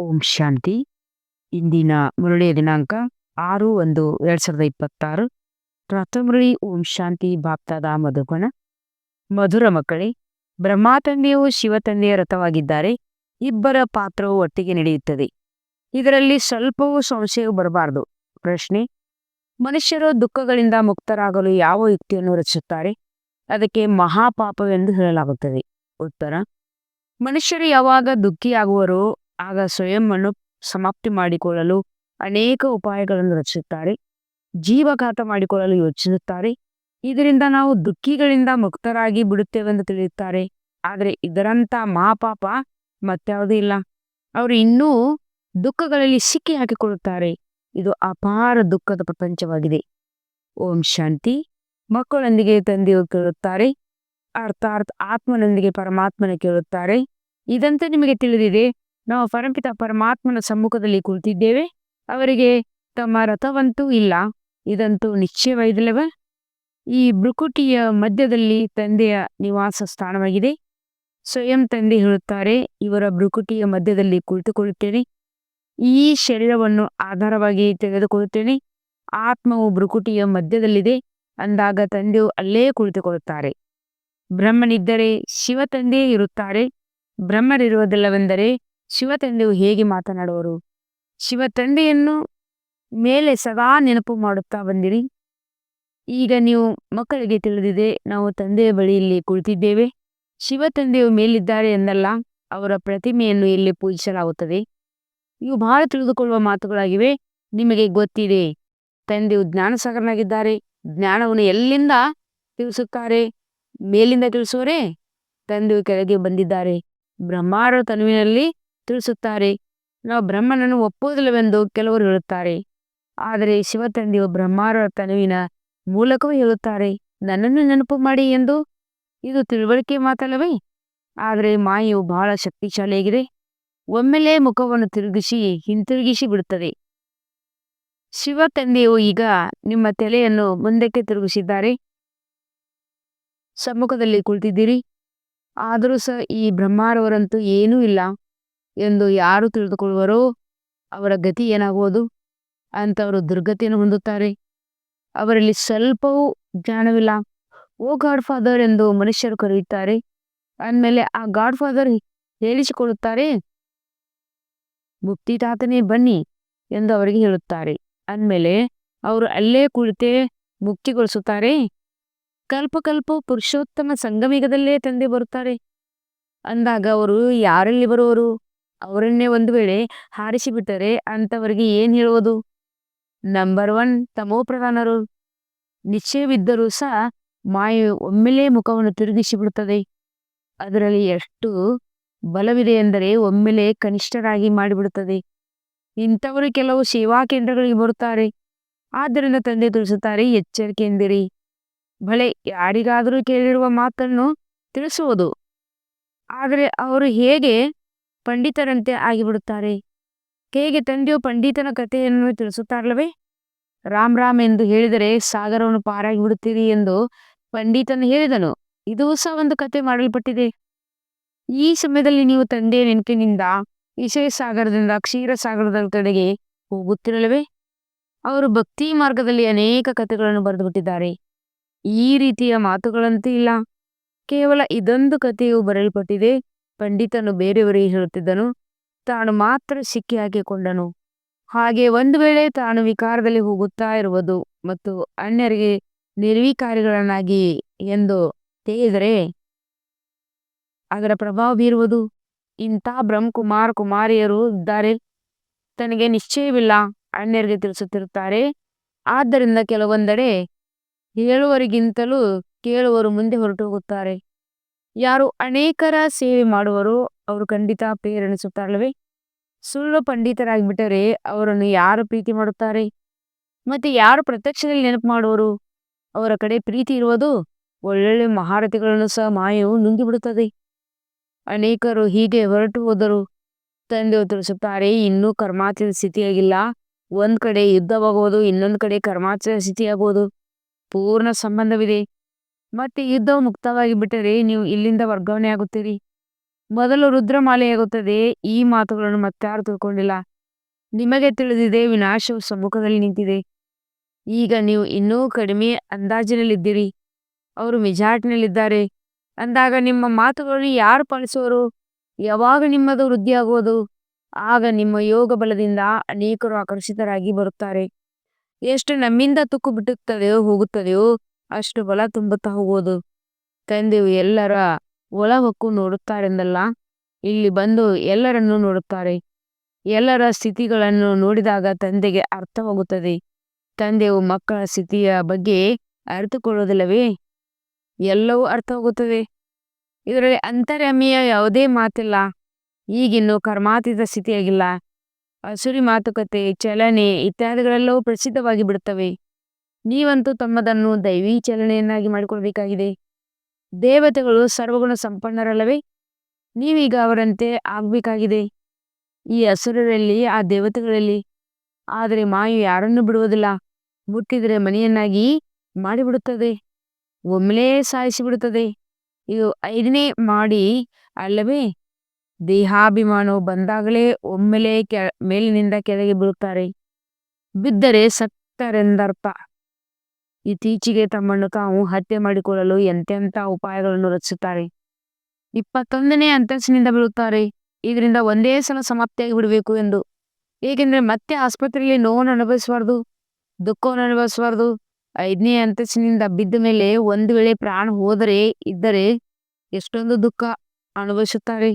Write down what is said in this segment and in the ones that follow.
ಓಂ ಶಾಂತಿ. ಇಂದಿನ ಮುರಳಿಯ ದಿನಾಂಕ ಆರು ಒಂದು ಎರಡು ಸಾವಿರದ ಇಪ್ಪತ್ತಾರು. ಮುರಳಿ ಓಂ ಶಾಂತಿ ಬಾಪ್ತಾದ ಮಧುಗುಣ. ಮಧುರ ಮಕ್ಕಳೇ, ಬ್ರಹ್ಮ ತಂದೆಯು ಶಿವ ತಂದೆಯ ರಥವಾಗಿದ್ದಾರೆ. ಇಬ್ಬರ ಪಾತ್ರವು ಒಟ್ಟಿಗೆ ನಡೆಯುತ್ತದೆ. ಇದರಲ್ಲಿ ಸ್ವಲ್ಪವೂ ಸಂಶಯವು ಬರಬಾರದು. ಪ್ರಶ್ನೆ, ಮನುಷ್ಯರು ದುಃಖಗಳಿಂದ ಮುಕ್ತರಾಗಲು ಯಾವ ಯುಕ್ತಿಯನ್ನು ರಚಿಸುತ್ತಾರೆ? ಅದಕ್ಕೆ ಮಹಾಪಾಪವೆಂದು ಹೇಳಲಾಗುತ್ತದೆ. ಉತ್ತರ, ಮನುಷ್ಯರು ಯಾವಾಗ ದುಃಖಿಯಾಗುವರೋ ಆಗ ಸ್ವಯಂವನ್ನು ಸಮಾಪ್ತಿ ಮಾಡಿಕೊಳ್ಳಲು ಅನೇಕ ಉಪಾಯಗಳನ್ನು ರಚಿಸುತ್ತಾರೆ. ಜೀವಘಾತ ಮಾಡಿಕೊಳ್ಳಲು ಯೋಚಿಸುತ್ತಾರೆ. ಇದರಿಂದ ನಾವು ದುಃಖಿಗಳಿಂದ ಮುಕ್ತರಾಗಿ ಬಿಡುತ್ತೇವೆಂದು ತಿಳಿಯುತ್ತಾರೆ. ಆದರೆ ಇದರಂತ ಮಹಾಪಾಪ ಮತ್ಯಾವುದೂ ಇಲ್ಲ. ಅವರು ಇನ್ನೂ ದುಃಖಗಳಲ್ಲಿ ಸಿಕ್ಕಿ ಹಾಕಿಕೊಳ್ಳುತ್ತಾರೆ. ಇದು ಅಪಾರ ದುಃಖದ ಪ್ರಪಂಚವಾಗಿದೆ. ಓಂ ಶಾಂತಿ. ಮಕ್ಕಳೊಂದಿಗೆ ತಂದೆಯು ಕೇಳುತ್ತಾರೆ. ಅರ್ಥಾತ್ ಆತ್ಮನೊಂದಿಗೆ ಪರಮಾತ್ಮನ ಕೇಳುತ್ತಾರೆ. ಇದಂತೆ ನಿಮಗೆ ತಿಳಿದಿದೆ. ನಾವು ಪರಂಪಿತ ಪರಮಾತ್ಮನ ಸಮ್ಮುಖದಲ್ಲಿ ಕುಳಿತಿದ್ದೇವೆ. ಅವರಿಗೆ ತಮ್ಮ ರಥವಂತೂ ಇಲ್ಲ. ಇದಂತೂ ನಿಶ್ಚಯವಾಯಿದಿಲ್ಲವ ಈ ಬ್ರುಕುಟಿಯ ಮಧ್ಯದಲ್ಲಿ ತಂದೆಯ ನಿವಾಸ ಸ್ಥಾನವಾಗಿದೆ. ಸ್ವಯಂ ತಂದೆ ಹೇಳುತ್ತಾರೆ, ಇವರ ಬ್ರುಕುಟಿಯ ಮಧ್ಯದಲ್ಲಿ ಕುಳಿತುಕೊಳ್ಳುತ್ತೇನೆ. ಈ ಶರೀರವನ್ನು ಆಧಾರವಾಗಿ ತೆಗೆದುಕೊಳ್ಳುತ್ತೇನೆ. ಆತ್ಮವು ಭ್ರುಕುಟಿಯ ಮಧ್ಯದಲ್ಲಿದೆ. ಅಂದಾಗ ತಂದೆಯು ಅಲ್ಲೇ ಕುಳಿತುಕೊಳ್ಳುತ್ತಾರೆ. ಬ್ರಹ್ಮನಿದ್ದರೆ ಶಿವ ತಂದೆಯೇ ಇರುತ್ತಾರೆ. ಬ್ರಹ್ಮರಿರುವುದಿಲ್ಲವೆಂದರೆ ಶಿವ ತಂದೆಯು ಹೇಗೆ ಮಾತನಾಡುವರು? ಶಿವ ತಂದೆಯನ್ನು ಮೇಲೆ ಸದಾ ನೆನಪು ಮಾಡುತ್ತಾ ಬಂದಿರಿ. ಈಗ ನೀವು ಮಕ್ಕಳಿಗೆ ತಿಳಿದಿದೆ, ನಾವು ತಂದೆಯ ಬಳಿಯಲ್ಲಿ ಕುಳಿತಿದ್ದೇವೆ. ಶಿವ ತಂದೆಯು ಮೇಲಿದ್ದಾರೆ ಎಂದಲ್ಲ, ಅವರ ಪ್ರತಿಮೆಯನ್ನು ಇಲ್ಲಿ ಪೂಜಿಸಲಾಗುತ್ತದೆ. ಇವು ಬಹಳ ತಿಳಿದುಕೊಳ್ಳುವ ಮಾತುಗಳಾಗಿವೆ. ನಿಮಗೆ ಗೊತ್ತಿದೆ, ತಂದೆಯು ಜ್ಞಾನಸಾಗರನಾಗಿದ್ದಾರೆ. ಜ್ಞಾನವನ್ನು ಎಲ್ಲಿಂದ ತಿಳಿಸುತ್ತಾರೆ? ಮೇಲಿಂದ ತಿಳಿಸುವರೇ ತಂದೆಯು ಕೆಳಗೆ ಬಂದಿದ್ದಾರೆ. ಬ್ರಹ್ಮಾರ ತನುವಿನಲ್ಲಿ ತಿಳಿಸುತ್ತಾರೆ. ನಾವು ಬ್ರಹ್ಮನನ್ನು ಒಪ್ಪುವುದಿಲ್ಲವೆಂದು ಕೆಲವರು ಹೇಳುತ್ತಾರೆ. ಆದರೆ ಶಿವ ತಂದೆಯು ಬ್ರಹ್ಮಾರ ತನುವಿನ ಮೂಲಕವೂ ಹೇಳುತ್ತಾರೆ. ನನ್ನನ್ನು ನೆನಪು ಮಾಡಿ ಎಂದು? ಇದು ತಿಳುವಳಿಕೆ ಮಾತಲ್ಲವೇ ಆದರೆ ಮಾಯೆಯು ಬಹಳ ಶಕ್ತಿಶಾಲಿಯಾಗಿದೆ. ಒಮ್ಮೆಲೇ ಮುಖವನ್ನು ತಿರುಗಿಸಿ ಹಿಂತಿರುಗಿಸಿ ಬಿಡುತ್ತದೆ. ಶಿವ ತಂದೆಯು ಈಗ ನಿಮ್ಮ ತಲೆಯನ್ನು ಮುಂದಕ್ಕೆ ತಿರುಗಿಸಿದ್ದಾರೆ. ಸಮ್ಮುಖದಲ್ಲಿ ಕುಳಿತಿದ್ದೀರಿ. ಆದರೂ ಸಹ ಈ ಬ್ರಹ್ಮಾರವರಂತೂ ಏನೂ ಇಲ್ಲ. ಎಂದು ಯಾರು ತಿಳಿದುಕೊಳ್ಳುವರೋ ಅವರ ಗತಿ ಏನಾಗುವುದು? ಅಂತವರು ದುರ್ಗತಿಯನ್ನು ಹೊಂದುತ್ತಾರೆ. ಅವರಲ್ಲಿ ಸ್ವಲ್ಪವೂ ಜ್ಞಾನವಿಲ್ಲ. ಓ ಗಾಡ್ ಫಾದರ್ ಎಂದು ಮನುಷ್ಯರು ಕರೆಯುತ್ತಾರೆ. ಅಂದಮೇಲೆ ಆ ಗಾಡ್ ಫಾದರ್ ಹೇಳಿಸಿಕೊಳ್ಳುತ್ತಾರೆ. ಮುಕ್ತಿ ತಾತನೇ ಬನ್ನಿ ಎಂದು ಅವರಿಗೆ ಹೇಳುತ್ತಾರೆ. ಅಂದಮೇಲೆ ಅವರು ಅಲ್ಲೇ ಕುಳಿತೇ ಮುಕ್ತಿಗೊಳಿಸುತ್ತಾರೆ. ಕಲ್ಪ ಕಲ್ಪ ಪುರುಷೋತ್ತಮ ಸಂಗಮಿಗದಲ್ಲೇ ತಂದೆ ಬರುತ್ತಾರೆ. ಅಂದಾಗ ಅವರು ಯಾರಲ್ಲಿ ಬರುವರು? ಅವರನ್ನೇ ಒಂದು ವೇಳೆ ಹಾರಿಸಿಬಿಟ್ಟರೆ ಅಂತವರಿಗೆ ಏನು ಹೇಳುವುದು? ನಂಬರ್ ಒನ್ ತಮೋ ಪ್ರಧಾನರು ನಿಶ್ಚಯವಿದ್ದರೂ ಸಹ ಮಾಯು ಒಮ್ಮೆಲೇ ಮುಖವನ್ನು ತಿರುಗಿಸಿ ಬಿಡುತ್ತದೆ ಅದರಲ್ಲಿ ಎಷ್ಟು ಬಲವಿದೆ ಎಂದರೆ ಒಮ್ಮೆಲೆ ಕನಿಷ್ಠರಾಗಿ ಮಾಡಿಬಿಡುತ್ತದೆ. ಇಂಥವರು ಕೆಲವು ಸೇವಾ ಕೇಂದ್ರಗಳಿಗೆ ಬರುತ್ತಾರೆ. ಆದ್ದರಿಂದ ತಂದೆ ತಿಳಿಸುತ್ತಾರೆ ಎಚ್ಚರಿಕೆಯಿಂದಿರಿ ಬಳೆ ಯಾರಿಗಾದರೂ ಕೇಳಿರುವ ಮಾತನ್ನು ತಿಳಿಸುವುದು. ಆದರೆ ಅವರು ಹೇಗೆ ಪಂಡಿತರಂತೆ ಆಗಿಬಿಡುತ್ತಾರೆ. ಹೇಗೆ ತಂದೆಯು ಪಂಡಿತನ ಕಥೆಯನ್ನು ತಿಳಿಸುತ್ತಾರಲ್ಲವೇ? ರಾಮ್ ರಾಮ್ ಎಂದು ಹೇಳಿದರೆ ಸಾಗರವನ್ನು ಪಾರಾಗಿ ಬಿಡುತ್ತೀರಿ ಎಂದು ಪಂಡಿತನು ಹೇಳಿದನು. ಇದು ಸಹ ಒಂದು ಕತೆ ಮಾಡಲ್ಪಟ್ಟಿದೆ. ಈ ಸಮಯದಲ್ಲಿ ನೀವು ತಂದೆಯ ನೆನಪಿನಿಂದ ವಿಷಯ ಸಾಗರದಿಂದ ಕ್ಷೀರ ಸಾಗರದ ಕಡೆಗೆ ಹೋಗುತ್ತಿರಲವೇ ಅವರು ಭಕ್ತಿ ಮಾರ್ಗದಲ್ಲಿ ಅನೇಕ ಕಥೆಗಳನ್ನು ಬರೆದುಬಿಟ್ಟಿದ್ದಾರೆ. ಈ ರೀತಿಯ ಮಾತುಗಳಂತೂ ಇಲ್ಲ. ಕೇವಲ ಇದೊಂದು ಕಥೆಯು ಬರೆಯಲ್ಪಟ್ಟಿದೆ. ಪಂಡಿತನು ಬೇರೆಯವರಿಗೆ ಹೇಳುತ್ತಿದ್ದನು, ತಾನು ಮಾತ್ರ ಸಿಕ್ಕಿ ಹಾಕಿಕೊಂಡನು ಹಾಗೆ ಒಂದು ವೇಳೆ ತಾನು ವಿಕಾರದಲ್ಲಿ ಹೋಗುತ್ತಾ ಇರುವುದು ಮತ್ತು ಅನ್ಯರಿಗೆ ನಿರ್ವಿಕಾರಿಗಳನ್ನಾಗಿ ಎಂದು ತಿಳಿದರೆ ಅದರ ಪ್ರಭಾವ ಬೀರುವುದು? ಇಂಥ ಬ್ರಹ್ಮಕುಮಾರ್ ಕುಮಾರಿಯರು ಇದ್ದಾರೆ, ತನಗೆ ನಿಶ್ಚಯವಿಲ್ಲ, ಅನ್ಯರಿಗೆ ತಿಳಿಸುತ್ತಿರುತ್ತಾರೆ. ಆದ್ದರಿಂದ ಕೆಲವೊಂದೆಡೆ ಹೇಳುವರಿಗಿಂತಲೂ ಕೇಳುವರು ಮುಂದೆ ಹೊರಟು ಹೋಗುತ್ತಾರೆ. ಯಾರು ಅನೇಕರ ಸೇವೆ ಮಾಡುವರು ಅವರು ಖಂಡಿತ ಪ್ರೇರಣೆಸುತ್ತಾರಲ್ಲವೇ ಸುಳ್ಳು ಪಂಡಿತರಾಗಿಬಿಟ್ಟರೆ ಅವರನ್ನು ಯಾರು ಪ್ರೀತಿ ಮಾಡುತ್ತಾರೆ? ಮತ್ತೆ ಯಾರು ಪ್ರತ್ಯಕ್ಷದಲ್ಲಿ ನೆನಪು ಮಾಡುವರು ಅವರ ಕಡೆ ಪ್ರೀತಿ ಇರುವುದು ಒಳ್ಳೊಳ್ಳೆ ಮಹಾರಥಿಗಳನ್ನು ಸಹ ಮಾಯವು ನುಂಗಿಬಿಡುತ್ತದೆ. ಅನೇಕರು ಹೀಗೆ ಹೊರಟು ಹೋದರು ತಂದೆಯು ತಿಳಿಸುತ್ತಾರೆ, ಇನ್ನೂ ಕರ್ಮಾಚರ ಸ್ಥಿತಿಯಾಗಿಲ್ಲ. ಒಂದ್ ಕಡೆ ಯುದ್ಧವಾಗುವುದು, ಇನ್ನೊಂದು ಕಡೆ ಕರ್ಮಾಚರ ಸ್ಥಿತಿಯಾಗುವುದು. ಪೂರ್ಣ ಸಂಬಂಧವಿದೆ. ಮತ್ತೆ ಯುದ್ಧವು ಮುಕ್ತವಾಗಿ ಬಿಟ್ಟರೆ ನೀವು ಇಲ್ಲಿಂದ ವರ್ಗಾವಣೆ ಆಗುತ್ತೀರಿ? ಮೊದಲು ರುದ್ರಮಾಲೆಯಾಗುತ್ತದೆ. ಈ ಮಾತುಗಳನ್ನು ಮತ್ತಾರು ತಿಳ್ಕೊಂಡಿಲ್ಲ? ನಿಮಗೆ ತಿಳಿದಿದೆ ವಿನಾಶವು ಸಮ್ಮುಖದಲ್ಲಿ ನಿಂತಿದೆ. ಈಗ ನೀವು ಇನ್ನೂ ಕಡಿಮೆ ಅಂದಾಜಿನಲ್ಲಿದ್ದೀರಿ. ಅವರು ಮಿಜಾಟ್ನಲ್ಲಿದ್ದಾರೆ ಅಂದಾಗ ನಿಮ್ಮ ಮಾತುಗಳನ್ನು ಯಾರು ಪಾಲಿಸುವರು? ಯಾವಾಗ ನಿಮ್ಮದು ವೃದ್ಧಿಯಾಗುವುದು? ಆಗ ನಿಮ್ಮ ಯೋಗ ಬಲದಿಂದ ಅನೇಕರು ಆಕರ್ಷಿತರಾಗಿ ಬರುತ್ತಾರೆ. ಎಷ್ಟು ನಮ್ಮಿಂದ ತುಕ್ಕು ಬಿಟ್ಟುತ್ತದೆಯೋ ಹೋಗುತ್ತದೆಯೋ ಅಷ್ಟು ಬಲ ತುಂಬುತ್ತಾ ಹೋಗುವುದು ತಂದೆಯು ಎಲ್ಲರ ಒಳ ಹೊಕ್ಕು ನೋಡುತ್ತಾರೆಂದಲ್ಲ? ಇಲ್ಲಿ ಬಂದು ಎಲ್ಲರನ್ನು ನೋಡುತ್ತಾರೆ. ಎಲ್ಲರ ಸ್ಥಿತಿಗಳನ್ನು ನೋಡಿದಾಗ ತಂದೆಗೆ ಅರ್ಥವಾಗುತ್ತದೆ. ತಂದೆಯು ಮಕ್ಕಳ ಸ್ಥಿತಿಯ ಬಗ್ಗೆ ಅರಿತುಕೊಳ್ಳುವುದಿಲ್ಲವೇ ಎಲ್ಲವೂ ಅರ್ಥವಾಗುತ್ತದೆ. ಇದರಲ್ಲಿ ಅಂತರ್ಯಮಿಯ ಯಾವುದೇ ಮಾತಿಲ್ಲ. ಈಗಿನ್ನು ಕರ್ಮಾತೀತ ಸ್ಥಿತಿಯಾಗಿಲ್ಲ. ಹಸುರಿ ಮಾತುಕತೆ, ಚಲನೆ ಇತ್ಯಾದಿಗಳೆಲ್ಲವೂ ಪ್ರಸಿದ್ಧವಾಗಿ ಬಿಡುತ್ತವೆ. ನೀವಂತೂ ತಮ್ಮದನ್ನು ದೈವೀ ಚಲನೆಯನ್ನಾಗಿ ಮಾಡಿಕೊಳ್ಬೇಕಾಗಿದೆ. ದೇವತೆಗಳು ಸರ್ವಗುಣ ಸಂಪನ್ನರಲ್ಲವೇ? ನೀವೀಗ ಅವರಂತೆ ಆಗಬೇಕಾಗಿದೆ. ಈ ಹಸುರರಲ್ಲಿ ಆ ದೇವತೆಗಳಲ್ಲಿ. ಆದರೆ ಮಾಯು ಯಾರನ್ನು ಬಿಡುವುದಿಲ್ಲ. ಮುಟ್ಟಿದರೆ ಮನೆಯನ್ನಾಗಿ ಮಾಡಿಬಿಡುತ್ತದೆ. ಒಮ್ಮೆಲೇ ಸಾಯಿಸಿಬಿಡುತ್ತದೆ. ಇದು ಐದನೇ ಮಾಡಿ ಅಲ್ಲವೇ? ದೇಹಾಭಿಮಾನವು ಬಂದಾಗಲೇ ಒಮ್ಮೆಲೇ ಕೆ ಮೇಲಿನಿಂದ ಕೆಳಗೆ ಬೀಳುತ್ತಾರೆ. ಬಿದ್ದರೆ ಸತ್ತರೆಂದರ್ಥ. ಇತ್ತೀಚೆಗೆ ತಮ್ಮನ್ನು ತಾವು ಹತ್ಯೆ ಮಾಡಿಕೊಳ್ಳಲು ಎಂತೆಂಥ ಉಪಾಯಗಳನ್ನು ರಚಿಸುತ್ತಾರೆ? ಇಪ್ಪತ್ತೊಂದನೇ ಅಂತಸ್ತಿನಿಂದ ಬೀಳುತ್ತಾರೆ ಇದರಿಂದ ಒಂದೇ ಸಲ ಸಮಾಪ್ತಿಯಾಗಿ ಬಿಡಬೇಕು ಎಂದು. ಏಕೆಂದರೆ ಮತ್ತೆ ಆಸ್ಪತ್ರೆಯಲ್ಲಿ ನೋವನ್ನು ಅನುಭವಿಸಬಾರ್ದು, ದುಃಖವನ್ನು ಅನುಭವಿಸಬಾರ್ದು. ಐದನೇ ಅಂತಸ್ತಿನಿಂದ ಬಿದ್ದ ಮೇಲೆ ಒಂದು ವೇಳೆ ಪ್ರಾಣ ಹೋದರೆ, ಇದ್ದರೆ ಎಷ್ಟೊಂದು ದುಃಖ ಅನುಭವಿಸುತ್ತಾರೆ.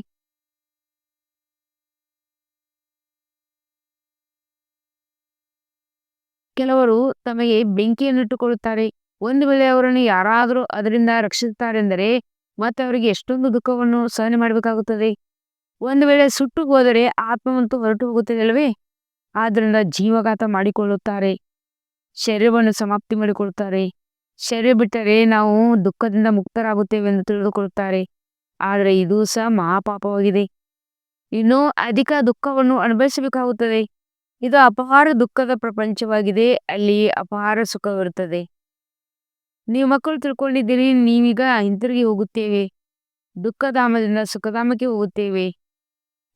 ಕೆಲವರು ತಮಗೆ ಬೆಂಕಿಯನ್ನು ಇಟ್ಟುಕೊಳ್ಳುತ್ತಾರೆ ಒಂದು ವೇಳೆ ಅವರನ್ನು ಯಾರಾದರೂ ಅದರಿಂದ ರಕ್ಷಿಸುತ್ತಾರೆಂದರೆ ಮತ್ತೆ ಅವರಿಗೆ ಎಷ್ಟೊಂದು ದುಃಖವನ್ನು ಸಹನೆ ಮಾಡಬೇಕಾಗುತ್ತದೆ. ಒಂದು ವೇಳೆ ಸುಟ್ಟು ಹೋದರೆ ಆತ್ಮವಂತೂ ಹೊರಟು ಹೋಗುತ್ತದೆ ಅಲ್ಲವೇ ಆದ್ದರಿಂದ ಜೀವಘಾತ ಮಾಡಿಕೊಳ್ಳುತ್ತಾರೆ. ಶರೀರವನ್ನು ಸಮಾಪ್ತಿ ಮಾಡಿಕೊಳ್ಳುತ್ತಾರೆ. ಶರೀರ ಬಿಟ್ಟರೆ ನಾವು ದುಃಖದಿಂದ ಮುಕ್ತರಾಗುತ್ತೇವೆ ಎಂದು ತಿಳಿದುಕೊಳ್ಳುತ್ತಾರೆ. ಆದರೆ ಇದು ಸಹ ಮಹಾಪಾಪವಾಗಿದೆ. ಇನ್ನೂ ಅಧಿಕ ದುಃಖವನ್ನು ಅನುಭವಿಸಬೇಕಾಗುತ್ತದೆ. ಇದು ಅಪಹಾರ ದುಃಖದ ಪ್ರಪಂಚವಾಗಿದೆ. ಅಲ್ಲಿ ಅಪಹಾರ ಸುಖವಿರುತ್ತದೆ ನೀವು ಮಕ್ಕಳು ತಿಳ್ಕೊಂಡಿದ್ದೀರಿ, ನೀವೀಗ ಹಿಂತಿರುಗಿ ಹೋಗುತ್ತೇವೆ. ದುಃಖಧಾಮದಿಂದ ಸುಖಧಾಮಕ್ಕೆ ಹೋಗುತ್ತೇವೆ.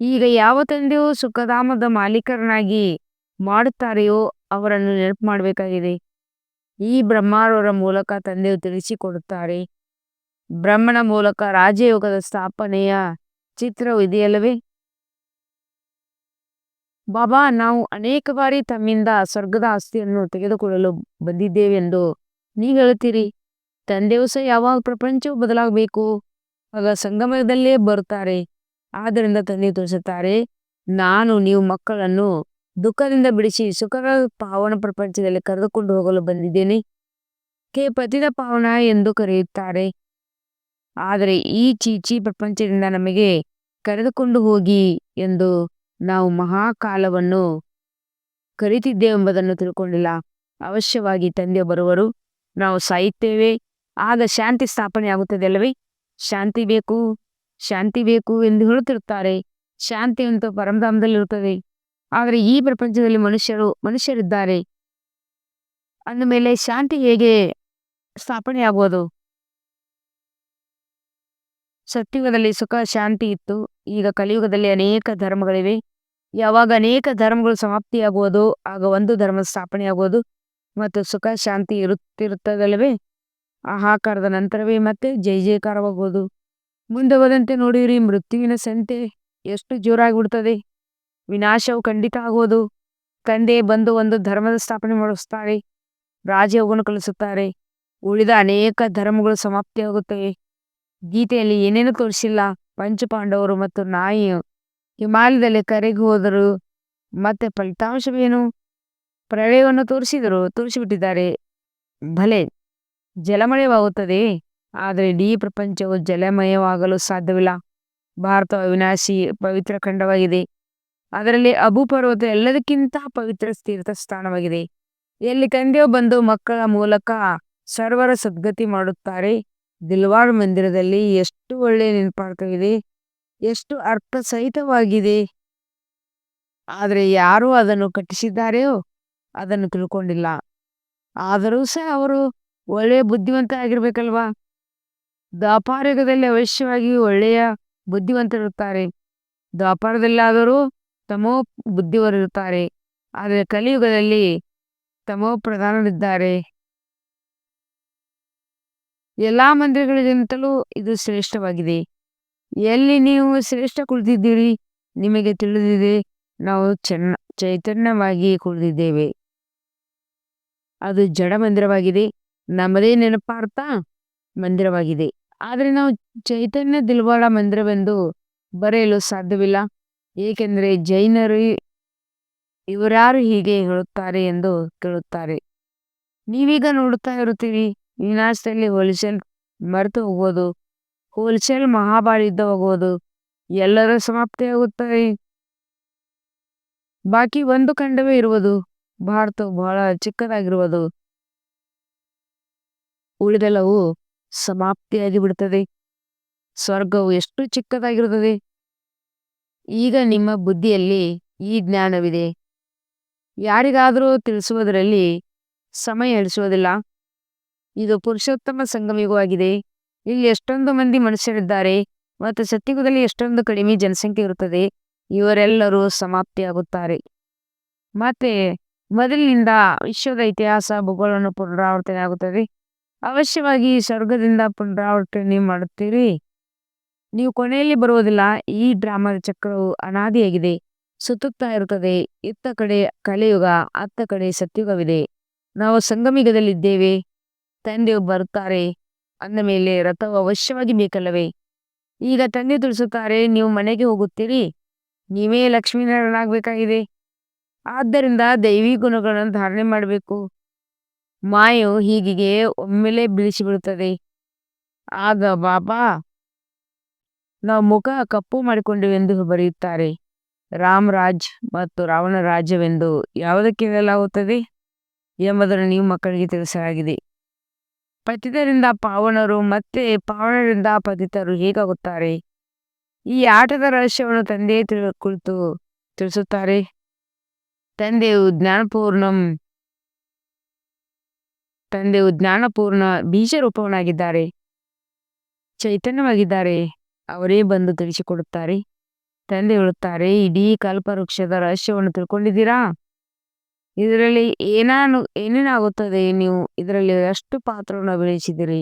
ಈಗ ಯಾವ ತಂದೆಯು ಸುಖಧಾಮದ ಮಾಲೀಕರನ್ನಾಗಿ ಮಾಡುತ್ತಾರೆಯೋ ಅವರನ್ನು ನೆನಪು ಮಾಡಬೇಕಾಗಿದೆ. ಈ ಬ್ರಹ್ಮಾರವರ ಮೂಲಕ ತಂದೆಯು ತಿಳಿಸಿಕೊಡುತ್ತಾರೆ. ಬ್ರಹ್ಮನ ಮೂಲಕ ರಾಜಯೋಗದ ಸ್ಥಾಪನೆಯ ಚಿತ್ರವು ಇದೆಯಲ್ಲವೇ? ಬಾಬಾ, ನಾವು ಅನೇಕ ಬಾರಿ ತಮ್ಮಿಂದ ಸ್ವರ್ಗದ ಆಸ್ತಿಯನ್ನು ತೆಗೆದುಕೊಳ್ಳಲು ಬಂದಿದ್ದೇವೆಂದು ನೀವು ಹೇಳುತ್ತೀರಿ. ತಂದೆಯು ಸಹ ಯಾವಾಗ ಪ್ರಪಂಚವು ಬದಲಾಗಬೇಕು, ಆಗ ಸಂಗಮದಲ್ಲೇ ಬರುತ್ತಾರೆ. ಆದ್ದರಿಂದ ತಂದೆ ತೋರಿಸುತ್ತಾರೆ ನಾನು ನೀವು ಮಕ್ಕಳನ್ನು ದುಃಖದಿಂದ ಬಿಡಿಸಿ ಸುಖದ ಪಾವನ ಪ್ರಪಂಚದಲ್ಲಿ ಕರೆದುಕೊಂಡು ಹೋಗಲು ಬಂದಿದ್ದೇನೆ. ಕೆ ಪತಿದ ಪಾವನ ಎಂದು ಕರೆಯುತ್ತಾರೆ. ಆದರೆ ಈ ಚೀಚಿ ಪ್ರಪಂಚದಿಂದ ನಮಗೆ ಕರೆದುಕೊಂಡು ಹೋಗಿ ಎಂದು ನಾವು ಮಹಾಕಾಲವನ್ನು ಕರೀತಿದ್ದೇವೆಂಬುದನ್ನು ತಿಳ್ಕೊಂಡಿಲ್ಲ. ಅವಶ್ಯವಾಗಿ ತಂದೆ ಬರುವರು. ನಾವು ಸಾಯುತ್ತೇವೆ. ಆಗ ಶಾಂತಿ ಸ್ಥಾಪನೆ ಆಗುತ್ತದೆ ಅಲ್ಲವೇ? ಶಾಂತಿ ಬೇಕು. ಶಾಂತಿ ಬೇಕು ಎಂದು ಹೇಳುತ್ತಿರುತ್ತಾರೆ. ಶಾಂತಿ ಅಂತೂ ಪರಮಧಾಮದಲ್ಲಿರುತ್ತದೆ. ಆದರೆ ಈ ಪ್ರಪಂಚದಲ್ಲಿ ಮನುಷ್ಯರು ಮನುಷ್ಯರಿದ್ದಾರೆ. ಅಂದಮೇಲೆ ಶಾಂತಿ ಹೇಗೆ ಸ್ಥಾಪನೆ ಆಗುವುದು ಸತ್ಯುಗದಲ್ಲಿ ಸುಖ, ಶಾಂತಿ ಇತ್ತು. ಈಗ ಕಲಿಯುಗದಲ್ಲಿ ಅನೇಕ ಧರ್ಮಗಳಿವೆ. ಯಾವಾಗ ಅನೇಕ ಧರ್ಮಗಳು ಸಮಾಪ್ತಿಯಾಗುವುದು, ಆಗ ಒಂದು ಧರ್ಮ ಸ್ಥಾಪನೆ ಆಗುವುದು, ಮತ್ತು ಸುಖ, ಶಾಂತಿ ಇರುತ್ತಿರುತ್ತದಲ್ಲವೇ? ಆಹಾಕಾರದ ನಂತರವೇ ಮತ್ತೆ ಜೈ ಜಯಕಾರವಾಗುವುದು. ಮುಂದೆ ಹೋದಂತೆ ನೋಡಿರಿ, ಮೃತ್ಯುವಿನ ಸಂತೆ ಎಷ್ಟು ಜೋರಾಗಿ ಬಿಡ್ತದೆ ವಿನಾಶವು ಖಂಡಿತ ಆಗುವುದು. ತಂದೆ ಬಂದು ಒಂದು ಧರ್ಮದ ಸ್ಥಾಪನೆ ಮಾಡಿಸ್ತಾರೆ ರಾಜಯೋಗವನ್ನು ಕಲಿಸುತ್ತಾರೆ. ಉಳಿದ ಅನೇಕ ಧರ್ಮಗಳು ಸಮಾಪ್ತಿಯಾಗುತ್ತವೆ. ಗೀತೆಯಲ್ಲಿ ಏನೇನು ತೋರಿಸಿಲ್ಲ. ಪಂಚಪಾಂಡವರು ಮತ್ತು ನಾಯಿ ಹಿಮಾಲಯದಲ್ಲಿ ಕರೆಗೆ ಹೋದರು. ಮತ್ತೆ ಫಲಿತಾಂಶವೇನು? ಪ್ರಳಯವನ್ನು ತೋರಿಸಿದರು. ತೋರಿಸಿಬಿಟ್ಟಿದ್ದಾರೆ. ಭಲೆ, ಜಲಮಯವಾಗುತ್ತದೆ. ಆದರೆ ಇಡೀ ಪ್ರಪಂಚವು ಜಲಮಯವಾಗಲು ಸಾಧ್ಯವಿಲ್ಲ. ಭಾರತ ಅವಿನಾಶಿ, ಪವಿತ್ರ ಖಂಡವಾಗಿದೆ. ಅದರಲ್ಲಿ ಅಬು ಪರ್ವತ ಎಲ್ಲದಕ್ಕಿಂತ ಪವಿತ್ರ ತೀರ್ಥ ಸ್ಥಾನವಾಗಿದೆ. ಎಲ್ಲಿ ತಂದೆಯು ಬಂದು ಮಕ್ಕಳ ಮೂಲಕ ಸರ್ವರ ಸದ್ಗತಿ ಮಾಡುತ್ತಾರೆ. ದಿಲ್ವಾಡ್ ಮಂದಿರದಲ್ಲಿ ಎಷ್ಟು ಒಳ್ಳೆಯ ನೆನಪಾರ್ಥವಿದೆ. ಎಷ್ಟು ಅರ್ಥ ಸಹಿತವಾಗಿದೆ ಆದರೆ ಯಾರು ಅದನ್ನು ಕಟ್ಟಿಸಿದ್ದಾರೆಯೋ ಅದನ್ನು ತಿಳ್ಕೊಂಡಿಲ್ಲ. ಆದರೂ ಸಹ ಅವರು ಒಳ್ಳೆಯ ಬುದ್ಧಿವಂತ ಆಗಿರ್ಬೇಕಲ್ವಾ ದಾಪಾರಯುಗದಲ್ಲಿ ಅವಶ್ಯವಾಗಿ ಒಳ್ಳೆಯ ಬುದ್ಧಿವಂತರಿರುತ್ತಾರೆ. ದ್ವಾಪರದಲ್ಲಾದರೂ ತಮೋ ಬುದ್ಧಿವರಿರುತ್ತಾರೆ. ಆದರೆ ಕಲಿಯುಗದಲ್ಲಿ ತಮೋ ಪ್ರಧಾನರಿದ್ದಾರೆ. ಎಲ್ಲಾ ಮಂದಿರಗಳಿಗಿಂತಲೂ ಇದು ಶ್ರೇಷ್ಠವಾಗಿದೆ. ಎಲ್ಲಿ ನೀವು ಶ್ರೇಷ್ಠ ಕುಳಿತಿದ್ದೀರಿ ನಿಮಗೆ ತಿಳಿದಿದೆ, ನಾವು ಚೆನ್ನ, ಚೈತನ್ಯವಾಗಿ ಕುಳಿತಿದ್ದೇವೆ ಅದು ಜಡ ಮಂದಿರವಾಗಿದೆ. ನಮ್ಮದೇ ನೆನಪಾರ್ಥ ಮಂದಿರವಾಗಿದೆ. ಆದರೆ ನಾವು ಚೈತನ್ಯ ದಿಲ್ವಾಡ ಮಂದಿರವೆಂದು ಬರೆಯಲು ಸಾಧ್ಯವಿಲ್ಲ. ಏಕೆಂದರೆ ಜೈನರು ಇವರಾರು ಹೀಗೆ ಹೇಳುತ್ತಾರೆ ಎಂದು ಕೇಳುತ್ತಾರೆ. ನೀವೀಗ ನೋಡುತ್ತಾ ಇರುತ್ತೀರಿ. ವಿನಾಶದಲ್ಲಿ ಹೋಲಿಸಲ್ ಮರೆತು ಹೋಗೋದು ಹೋಲ್ಸೇಲ್ ಮಹಾಬಾಳಿದ್ದ ಹೋಗೋದು ಎಲ್ಲರ ಸಮಾಪ್ತಿಯಾಗುತ್ತದೆ ಬಾಕಿ ಒಂದು ಖಂಡವೇ ಇರುವುದು. ಭಾರತ ಬಹಳ ಚಿಕ್ಕದಾಗಿರುವುದು. ಉಳಿದೆಲ್ಲವೂ ಸಮಾಪ್ತಿಯಾಗಿ ಬಿಡುತ್ತದೆ ಸ್ವರ್ಗವು ಎಷ್ಟು ಚಿಕ್ಕದಾಗಿರುತ್ತದೆ? ಈಗ ನಿಮ್ಮ ಬುದ್ಧಿಯಲ್ಲಿ ಈ ಜ್ಞಾನವಿದೆ. ಯಾರಿಗಾದರೂ ತಿಳಿಸುವುದರಲ್ಲಿ ಸಮಯ ಹಿಡಿಸುವುದಿಲ್ಲ ಇದು ಪುರುಷೋತ್ತಮ ಸಂಗಮಯುಗವಾಗಿದೆ ಇಲ್ಲಿ ಎಷ್ಟೊಂದು ಮಂದಿ ಮನುಷ್ಯರಿದ್ದಾರೆ ಮತ್ತು ಸತ್ಯುಗದಲ್ಲಿ ಎಷ್ಟೊಂದು ಕಡಿಮೆ ಜನಸಂಖ್ಯೆ ಇರುತ್ತದೆ, ಇವರೆಲ್ಲರೂ ಸಮಾಪ್ತಿಯಾಗುತ್ತಾರೆ. ಮತ್ತೆ ಮೊದಲಿನಿಂದ ವಿಶ್ವದ ಇತಿಹಾಸ, ಭೂಗೋಳವನ್ನು ಪುನರಾವರ್ತನೆ ಆಗುತ್ತದೆ. ಅವಶ್ಯವಾಗಿ ಸ್ವರ್ಗದಿಂದ ಪುನರಾವರ್ತನೆ ಮಾಡುತ್ತೀರಿ. ನೀವು ಕೊನೆಯಲ್ಲಿ ಬರುವುದಿಲ್ಲ, ಈ ಡ್ರಾಮಾದ ಚಕ್ರವು ಅನಾದಿಯಾಗಿದೆ, ಸುತ್ತುತ್ತಾ ಇರುತ್ತದೆ. ಇತ್ತ ಕಡೆ ಕಲಿಯುಗ, ಅತ್ತ ಕಡೆ ಸತ್ಯುಗವಿದೆ ನಾವು ಸಂಗಮಿಗದಲ್ಲಿದ್ದೇವೆ ತಂದೆಯು ಬರುತ್ತಾರೆ. ಅಂದ ಮೇಲೆ ರಥವು ಅವಶ್ಯವಾಗಿ ಬೇಕಲ್ಲವೇ? ಈಗ ತಂದೆ ತಿಳಿಸುತ್ತಾರೆ, ನೀವು ಮನೆಗೆ ಹೋಗುತ್ತೀರಿ. ನೀವೇ ಲಕ್ಷ್ಮೀನಾರಾಯಣಾಗಬೇಕಾಗಿದೆ ಆದ್ದರಿಂದ ದೈವಿ ಗುಣಗಳನ್ನು ಧಾರಣೆ ಮಾಡಬೇಕು. ಮಾಯು ಹೀಗಿಗೆ ಒಮ್ಮೆಲೆ ಬಿಡಿಸಿಬಿಡುತ್ತದೆ ಆಗ ಬಾಬಾ, ನಾವು ಮುಖ ಕಪ್ಪು ಮಾಡಿಕೊಂಡಿವೆಂದು ಬರೆಯುತ್ತಾರೆ. ರಾಮರಾಜ್ ಮತ್ತು ರಾವಣ ರಾಜ್ಯವೆಂದು ಯಾವುದಕ್ಕೆ ಹೇಳಲಾಗುತ್ತದೆ ಎಂಬುದನ್ನು ನೀವು ಮಕ್ಕಳಿಗೆ ತಿಳಿಸಲಾಗಿದೆ. ಪತಿತರಿಂದ ಪಾವನರು ಮತ್ತೆ ಪಾವನರಿಂದ ಪತಿತರು ಹೇಗಾಗುತ್ತಾರೆ? ಈ ಆಟದ ರಹಸ್ಯವನ್ನು ತಂದೆ ಕುಳಿತು ತಿಳಿಸುತ್ತಾರೆ. ತಂದೆಯು ಜ್ಞಾನಪೂರ್ಣಂ, ತಂದೆಯು ಜ್ಞಾನಪೂರ್ಣ ಬೀಜ ರೂಪವನಾಗಿದ್ದಾರೆ ಚೈತನ್ಯವಾಗಿದ್ದಾರೆ. ಅವರೇ ಬಂದು ತಿಳಿಸಿಕೊಡುತ್ತಾರೆ. ತಂದೆ ಹೇಳುತ್ತಾರೆ, ಇಡೀ ಕಲ್ಪವೃಕ್ಷದ ರಹಸ್ಯವನ್ನು ತಿಳ್ಕೊಂಡಿದ್ದೀರಾ? ಇದರಲ್ಲಿ ಏನಾನು, ಏನೇನಾಗುತ್ತದೆ ನೀವು ಇದರಲ್ಲಿ ಎಷ್ಟು ಪಾತ್ರವನ್ನು ಅಭಿನಯಿಸಿದಿರಿ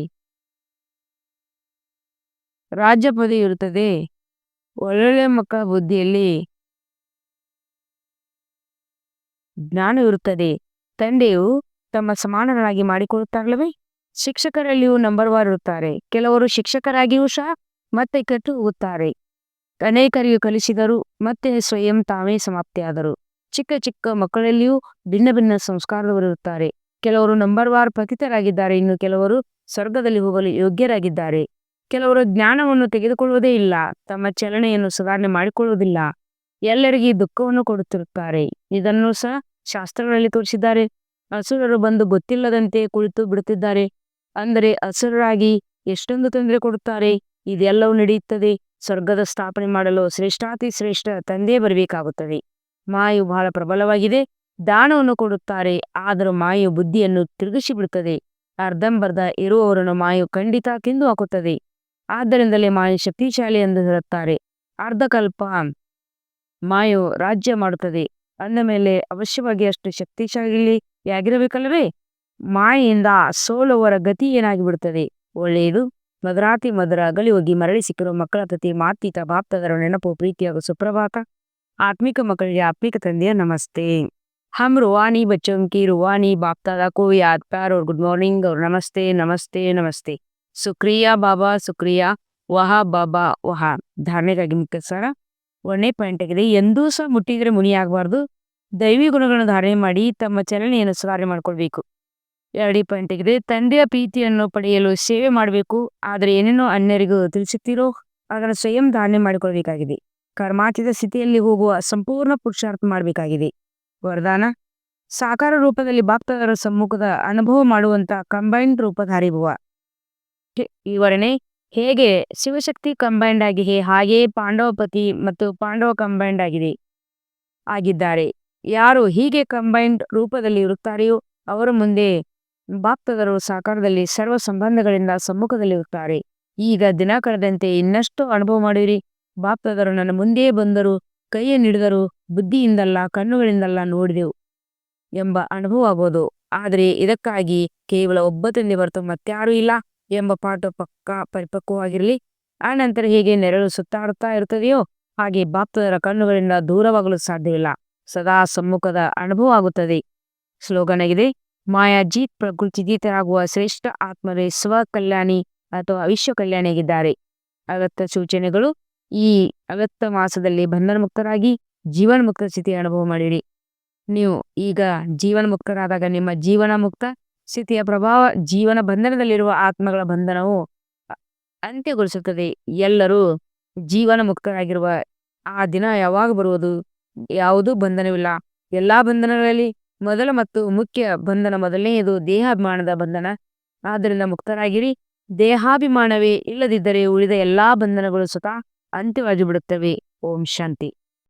ರಾಜ್ಯ ಪದವಿ ಇರುತ್ತದೆ. ಒಳ್ಳೊಳ್ಳೆ ಮಕ್ಕಳ ಬುದ್ಧಿಯಲ್ಲಿ ಜ್ಞಾನವಿರುತ್ತದೆ ತಂದೆಯು ತಮ್ಮ ಸಮಾನರಾಗಿ ಮಾಡಿಕೊಳ್ಳುತ್ತಾರಲ್ಲವೇ ಶಿಕ್ಷಕರಲ್ಲಿಯೂ ನಂಬರ್ ವಾರ್ ಇರುತ್ತಾರೆ. ಕೆಲವರು ಶಿಕ್ಷಕರಾಗಿಯೂ ಸಹ ಮತ್ತೆ ಕೆಟ್ಟು ಹೋಗುತ್ತಾರೆ ಅನೇಕರಿಗೂ ಕಲಿಸಿದರು, ಮತ್ತೆ ಸ್ವಯಂ ತಾವೇ ಸಮಾಪ್ತಿಯಾದರು. ಚಿಕ್ಕ ಚಿಕ್ಕ ಮಕ್ಕಳಲ್ಲಿಯೂ ಭಿನ್ನ ಭಿನ್ನ ಸಂಸ್ಕಾರದವರಿರುತ್ತಾರೆ ಕೆಲವರು ನಂಬರ್ ವಾರ್ ಪತಿತರಾಗಿದ್ದಾರೆ ಇನ್ನು ಕೆಲವರು ಸ್ವರ್ಗದಲ್ಲಿ ಹೋಗಲು ಯೋಗ್ಯರಾಗಿದ್ದಾರೆ. ಕೆಲವರು ಜ್ಞಾನವನ್ನು ತೆಗೆದುಕೊಳ್ಳುವುದೇ ಇಲ್ಲ, ತಮ್ಮ ಚಲನೆಯನ್ನು ಸುಧಾರಣೆ ಮಾಡಿಕೊಳ್ಳುವುದಿಲ್ಲ. ಎಲ್ಲರಿಗೆ ದುಃಖವನ್ನು ಕೊಡುತ್ತಿರುತ್ತಾರೆ. ಇದನ್ನು ಸಹ ಶಾಸ್ತ್ರಗಳಲ್ಲಿ ತೋರಿಸಿದ್ದಾರೆ. ಅಸುರರು ಬಂದು ಗೊತ್ತಿಲ್ಲದಂತೆ ಕುಳಿತು ಬಿಡುತ್ತಿದ್ದಾರೆ. ಅಂದರೆ ಹಸುರರಾಗಿ ಎಷ್ಟೊಂದು ತೊಂದರೆ ಕೊಡುತ್ತಾರೆ, ಇದೆಲ್ಲವೂ ನಡೆಯುತ್ತದೆ. ಸ್ವರ್ಗದ ಸ್ಥಾಪನೆ ಮಾಡಲು ಶ್ರೇಷ್ಠಾತಿ ಶ್ರೇಷ್ಠ ತಂದೆ ಬರಬೇಕಾಗುತ್ತದೆ. ಮಾಯು ಬಹಳ ಪ್ರಬಲವಾಗಿದೆ. ದಾನವನ್ನು ಕೊಡುತ್ತಾರೆ, ಆದರೂ ಮಾಯು ಬುದ್ಧಿಯನ್ನು ತಿರುಗಿಸಿ ಬಿಡುತ್ತದೆ ಅರ್ಧಂಬರ್ಧ ಇರುವವರನ್ನು ಮಾಯು ಖಂಡಿತ ಕಿಂದು ಹಾಕುತ್ತದೆ ಆದ್ದರಿಂದಲೇ ಮಾಯು ಶಕ್ತಿಶಾಲಿ ಎಂದು ಹೇಳುತ್ತಾರೆ. ಅರ್ಧಕಲ್ಪ ಮಾಯು ರಾಜ್ಯ ಮಾಡುತ್ತದೆ. ಅಂದ ಮೇಲೆ, ಅವಶ್ಯವಾಗಿ ಅಷ್ಟು ಶಕ್ತಿಶಾಲಿಯಾಗಿರಬೇಕಲ್ಲವೇ? ಮಾಯೆಯಿಂದ ಸೋಲುವರ ಗತಿ ಏನಾಗಿ ಬಿಡುತ್ತದೆ ಒಳ್ಳೆಯದು. ಮದರಾತಿ ಮದರ ಅಗಲಿ ಹೋಗಿ ಮರಳಿ ಸಿಕ್ಕಿರುವ ಮಕ್ಕಳ ಪ್ರತಿ ಮಾತೀತ ಬಾಪ್ತದರ ನೆನಪು ಪ್ರೀತಿಯಾಗ ಸುಪ್ರಭಾತ. ಆತ್ಮಿಕ ಮಕ್ಕಳಿಗೆ ಆತ್ಮಿಕ ತಂದೆಯ ನಮಸ್ತೆ हम रूहानी बच्चों की रूहानी बाप दादा को याद प्यार और गुड मॉर्निंग और नमस्ते नमस्ते नमस्ते ಸುಕ್ರಿಯಾ ಬಾಬಾ ಸುಕ್ರಿಯಾ ವಹಾ ಬಾಬಾ ವಹಾ ಧಾರಣೆಗಾಗಿ ಮುಖ್ಯ ಸರ ಒಂದನೇ ಪಾಯಿಂಟ್ ಆಗಿದೆ ಎಂದೂ ಸಹ ಮುಟ್ಟಿದ್ರೆ ಮುನಿ ಆಗಬಾರ್ದು ದೈವಿ ಗುಣಗಳನ್ನು ಧಾರಣೆ ಮಾಡಿ ತಮ್ಮ ಚಲನೆಯನ್ನು ಸುಧಾರಣೆ ಮಾಡ್ಕೊಳ್ಬೇಕು ಎರಡನೇ ಪಾಯಿಂಟ್ ಆಗಿದೆ ತಂದೆಯ ಪ್ರೀತಿಯನ್ನು ಪಡೆಯಲು ಸೇವೆ ಮಾಡಬೇಕು ಆದರೆ ಏನೇನೋ ಅನ್ಯರಿಗೂ ತಿಳಿಸುತ್ತೀರೋ ಅದನ್ನು ಸ್ವಯಂ ಧಾರಣೆ ಮಾಡಿಕೊಳ್ಬೇಕಾಗಿದೆ ಕರ್ಮಾತೀತ ಸ್ಥಿತಿಯಲ್ಲಿ ಹೋಗುವ ಸಂಪೂರ್ಣ ಪುರುಷಾರ್ಥ ಮಾಡಬೇಕಾಗಿದೆ. ವರದಾನ, ಸಾಕಾರ ರೂಪದಲ್ಲಿ ಭಕ್ತರ ಸಮ್ಮುಖದ ಅನುಭವ ಮಾಡುವಂತ ಕಂಬೈನ್ಡ್ ರೂಪಧಾರಿ ಭುವ ವಿವರಣೆ ಹೇಗೆ ಶಿವಶಕ್ತಿ ಕಂಬೈನ್ಡ್ ಆಗಿದೆ ಹಾಗೆಯೇ ಪಾಂಡವಪತಿ ಮತ್ತು ಪಾಂಡವ ಕಂಬೈಂಡ್ ಆಗಿದೆ. ಆಗಿದ್ದಾರೆ. ಯಾರು ಹೀಗೆ ಕಂಬೈನ್ಡ್ ರೂಪದಲ್ಲಿ ಇರುತ್ತಾರೆಯೋ ಅವರ ಮುಂದೆ ಭಕ್ತರು ಸಾಕಾರದಲ್ಲಿ ಸರ್ವ ಸಂಬಂಧಗಳಿಂದ ಸಮ್ಮುಖದಲ್ಲಿರುತ್ತಾರೆ. ಈಗ ದಿನ ಕಳೆದಂತೆ ಇನ್ನಷ್ಟು ಅನುಭವ ಮಾಡಿರಿ. ಬಾಪ್ತದರು ನನ್ನ ಮುಂದೆ ಬಂದರು ಕೈಯನ್ನು ಹಿಡಿದರು ಬುದ್ಧಿಯಿಂದಲ್ಲ, ಕಣ್ಣುಗಳಿಂದಲ್ಲ ನೋಡಿದೆವು ಎಂಬ ಅನುಭವ ಆಗ್ಬೋದು ಆದರೆ ಇದಕ್ಕಾಗಿ ಕೇವಲ ಒಬ್ಬ ತಂದೆ ಬರ್ತು ಮತ್ತಾರೂ ಇಲ್ಲ ಎಂಬ ಪಾಠ ಪಕ್ಕ ಪರಿಪಕ್ವವಾಗಿರಲಿ. ಆ ನಂತರ ಹೇಗೆ ನೆರಳು ಸುತ್ತಾಡುತ್ತಾ ಇರುತ್ತದೆಯೋ ಹಾಗೆ ಬಾಪ್ತದರ ಕಣ್ಣುಗಳಿಂದ ದೂರವಾಗಲು ಸಾಧ್ಯವಿಲ್ಲ. ಸದಾ ಸಮ್ಮುಖದ ಅನುಭವ ಆಗುತ್ತದೆ. ಸ್ಲೋಗನ್ ಆಗಿದೆ ಮಾಯಾಜೀತ್ ಪ್ರಕೃತಿಜೀತರಾಗುವ ಶ್ರೇಷ್ಠ ಆತ್ಮರೇ ಸ್ವ ಕಲ್ಯಾಣಿ ಅಥವಾ ವಿಶ್ವ ಕಲ್ಯಾಣಿಯಾಗಿದ್ದಾರೆ ಅಗತ್ಯ ಸೂಚನೆಗಳು ಈ ಅಗತ್ಯ ಮಾಸದಲ್ಲಿ ಬಂಧನ ಮುಕ್ತರಾಗಿ ಜೀವನ ಮುಕ್ತ ಸ್ಥಿತಿ ಅನುಭವ ಮಾಡಿರಿ. ನೀವು ಈಗ ಜೀವನ ಮುಕ್ತರಾದಾಗ ನಿಮ್ಮ ಜೀವನ ಮುಕ್ತ ಸ್ಥಿತಿಯ ಪ್ರಭಾವ, ಜೀವನ ಬಂಧನದಲ್ಲಿರುವ ಆತ್ಮಗಳ ಬಂಧನವು ಅಂತ್ಯಗೊಳಿಸುತ್ತದೆ. ಎಲ್ಲರೂ ಜೀವನ ಮುಕ್ತರಾಗಿರುವ ಆ ದಿನ ಯಾವಾಗ ಬರುವುದು? ಯಾವುದೂ ಬಂಧನವಿಲ್ಲ. ಎಲ್ಲಾ ಬಂಧನಗಳಲ್ಲಿ ಮೊದಲ ಮತ್ತು ಮುಖ್ಯ ಬಂಧನ ಮೊದಲನೆಯದು ದೇಹಾಭಿಮಾನದ ಬಂಧನ. ಆದ್ದರಿಂದ ಮುಕ್ತರಾಗಿರಿ. ದೇಹಾಭಿಮಾನವೇ ಇಲ್ಲದಿದ್ದರೆ ಉಳಿದ ಎಲ್ಲಾ ಬಂಧನಗಳು ಸ್ವತಃ ಅಂತ್ಯವಾಗಿ ಬಿಡುತ್ತವೆ. ಓಂ ಶಾಂತಿ.